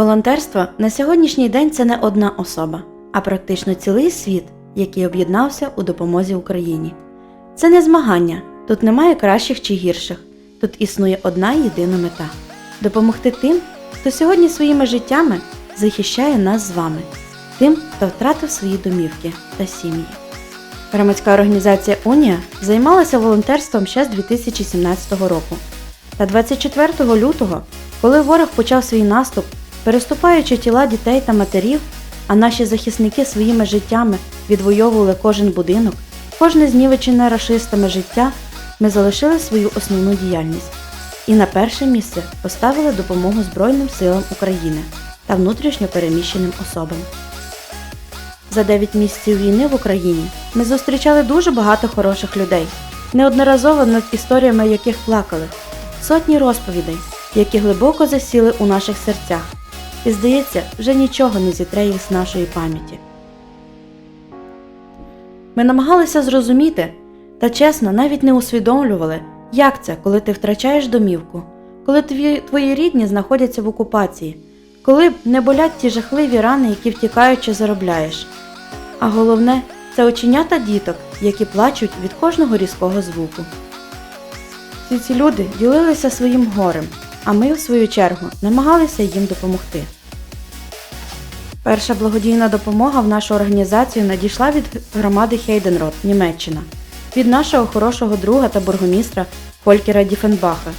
Волонтерство на сьогоднішній день це не одна особа, а практично цілий світ, який об'єднався у допомозі Україні. Це не змагання, тут немає кращих чи гірших, тут існує одна єдина мета допомогти тим, хто сьогодні своїми життями захищає нас з вами, тим, хто втратив свої домівки та сім'ї. Громадська організація Унія займалася волонтерством ще з 2017 року. Та 24 лютого, коли ворог почав свій наступ, переступаючи тіла дітей та матерів, а наші захисники своїми життями відвоювали кожен будинок, кожне знівечене рашистами життя, ми залишили свою основну діяльність і на перше місце поставили допомогу Збройним силам України та внутрішньо переміщеним особам. За 9 місяців війни в Україні ми зустрічали дуже багато хороших людей, неодноразово над історіями яких плакали, сотні розповідей, які глибоко засіли у наших серцях, і здається, вже нічого не зітре їх з нашої пам'яті. Ми намагалися зрозуміти, та чесно навіть не усвідомлювали, як це, коли ти втрачаєш домівку, коли твої, твої рідні знаходяться в окупації, коли не болять ті жахливі рани, які втікаючи заробляєш. А головне це оченята діток, які плачуть від кожного різкого звуку. Всі ці люди ділилися своїм горем, а ми, в свою чергу, намагалися їм допомогти. Перша благодійна допомога в нашу організацію надійшла від громади Хейденрод, Німеччина, від нашого хорошого друга та бургомістра Фолькера Діфенбаха.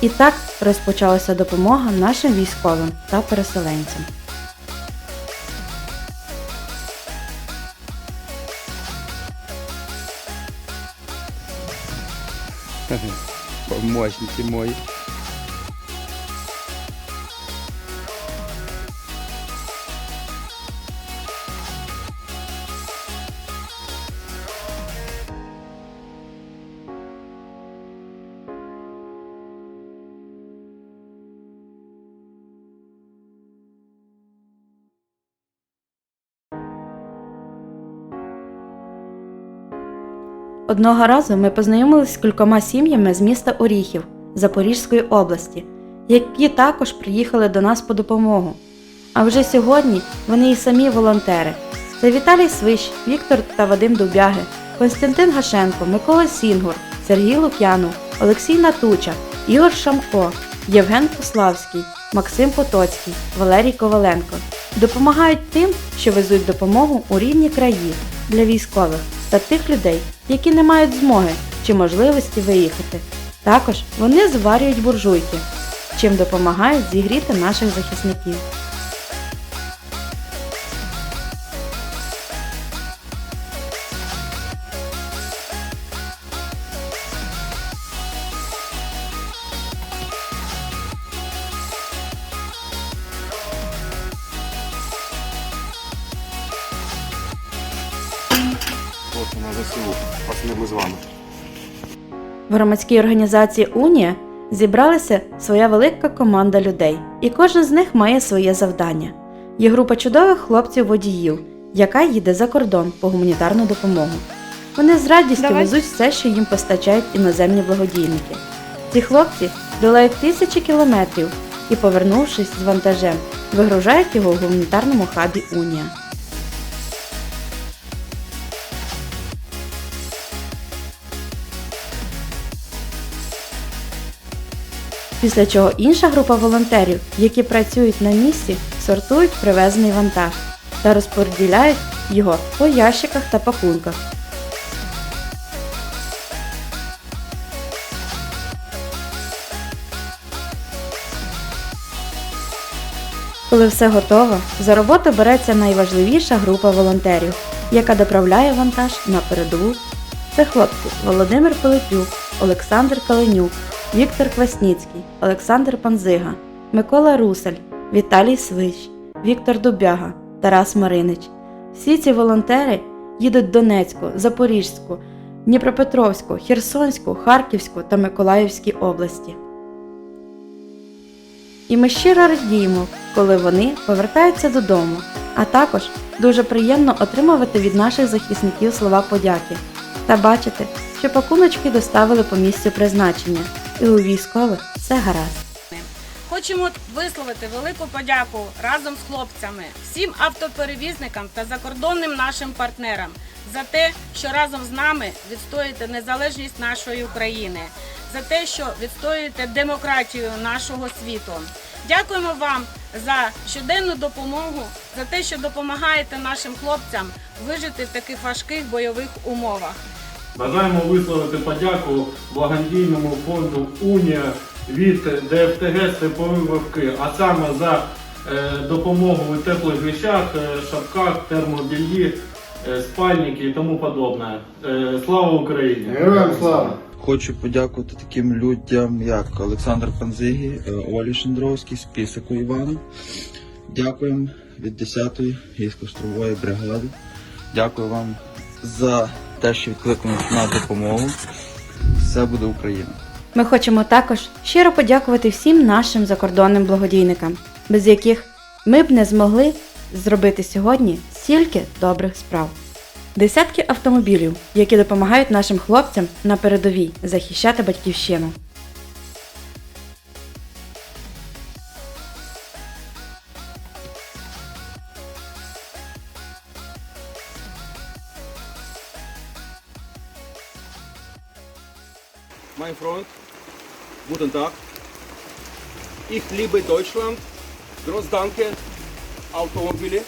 І так розпочалася допомога нашим військовим та переселенцям. Помощники мої. Одного разу ми познайомилися з кількома сім'ями з міста Оріхів Запорізької області, які також приїхали до нас по допомогу. А вже сьогодні вони і самі волонтери. Це Віталій Свищ, Віктор та Вадим Дубяги, Константин Гашенко, Микола Сінгур, Сергій Лук'янов, Олексій Натуча, Ігор Шамко, Євген Пославський, Максим Потоцький, Валерій Коваленко. Допомагають тим, що везуть допомогу у рідні краї для військових та тих людей, які не мають змоги чи можливості виїхати. Також вони зварюють буржуйки, чим допомагають зігріти наших захисників. От на ЗСУ. Ми з вами. В громадській організації Унія зібралася своя велика команда людей, і кожен з них має своє завдання. Є група чудових хлопців-водіїв, яка їде за кордон по гуманітарну допомогу. Вони з радістю Давай. везуть все, що їм постачають іноземні благодійники. Ці хлопці долають тисячі кілометрів і, повернувшись з вантажем, вигружають його в гуманітарному хабі Унія. Після чого інша група волонтерів, які працюють на місці, сортують привезений вантаж та розподіляють його по ящиках та пакунках. Коли все готово, за роботу береться найважливіша група волонтерів, яка доправляє вантаж на передову. Це хлопці Володимир Пилипюк, Олександр Каленюк, Віктор Квасніцький, Олександр Панзига, Микола Русель, Віталій Свищ, Віктор Дубяга, Тарас Маринич. Всі ці волонтери їдуть Донецьку, Запорізьку, Дніпропетровську, Херсонську, Харківську та Миколаївській області. І ми щиро радіємо, коли вони повертаються додому. А також дуже приємно отримувати від наших захисників слова подяки та бачити, що пакуночки доставили по місцю призначення, і у військових все гаразд. Хочемо висловити велику подяку разом з хлопцями, всім автоперевізникам та закордонним нашим партнерам за те, що разом з нами відстоюєте незалежність нашої України, за те, що відстоюєте демократію нашого світу. Дякуємо вам за щоденну допомогу, за те, що допомагаєте нашим хлопцям вижити в таких важких бойових умовах. Бажаємо висловити подяку благодійному фонду Унія від ДФТГ Степові Вовки, а саме за е, допомогу у теплих речах, е, шапках, термобільї, е, спальники і тому подобне. Слава Україні! Героям слава! Хочу подякувати таким людям, як Олександр Панзигі, Олі Шендровський, Списику Івану. Дякуємо від 10-ї гірсько-штурмової бригади. Дякую вам за те, що відкликнули на допомогу. Все буде Україна! Ми хочемо також щиро подякувати всім нашим закордонним благодійникам, без яких ми б не змогли зробити сьогодні стільки добрих справ. Десятки автомобілів, які допомагають нашим хлопцям на передовій захищати батьківщину. Mein Freund, guten Tag. Ich liebe Deutschland. Groß danke, Automobile.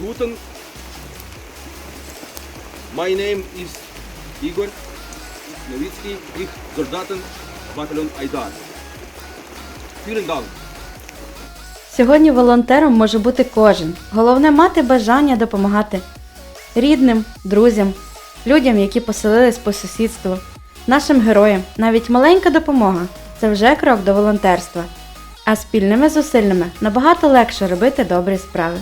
Guten. My name is Igor Nowitzki. Ich Soldaten Bataillon Aidar. Vielen Dank. Сьогодні волонтером може бути кожен. Головне мати бажання допомагати рідним, друзям, людям, які поселились по сусідству, нашим героям. Навіть маленька допомога це вже крок до волонтерства. А спільними зусиллями набагато легше робити добрі справи.